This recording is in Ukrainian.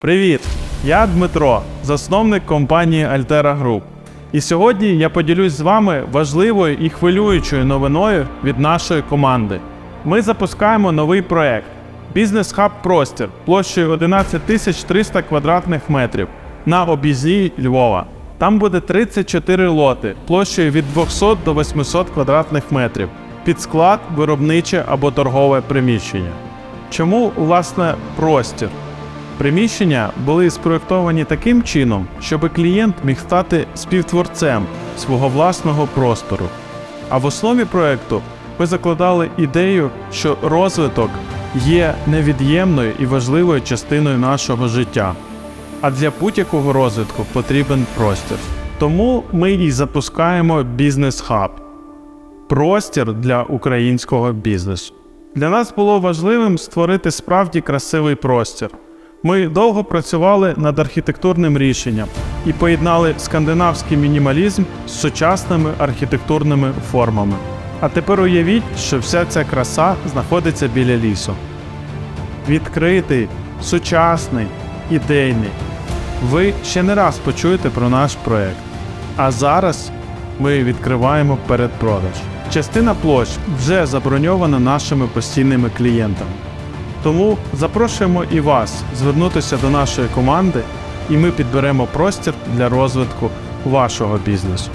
Привіт! Я Дмитро, засновник компанії Altera Group. І сьогодні я поділюсь з вами важливою і хвилюючою новиною від нашої команди. Ми запускаємо новий проект Бізнес Хаб Простір площею 11 300 квадратних метрів на об'їзді Львова. Там буде 34 лоти площею від 200 до 800 квадратних метрів під склад, виробниче або торгове приміщення. Чому власне простір? Приміщення були спроєктовані таким чином, щоб клієнт міг стати співтворцем свого власного простору. А в основі проекту ми закладали ідею, що розвиток є невід'ємною і важливою частиною нашого життя. А для будь-якого розвитку потрібен простір. Тому ми і запускаємо бізнес-хаб простір для українського бізнесу. Для нас було важливим створити справді красивий простір. Ми довго працювали над архітектурним рішенням і поєднали скандинавський мінімалізм з сучасними архітектурними формами. А тепер уявіть, що вся ця краса знаходиться біля лісу. Відкритий, сучасний, ідейний. Ви ще не раз почуєте про наш проект. А зараз ми відкриваємо передпродаж. Частина площ вже заброньована нашими постійними клієнтами. Тому запрошуємо і вас звернутися до нашої команди, і ми підберемо простір для розвитку вашого бізнесу.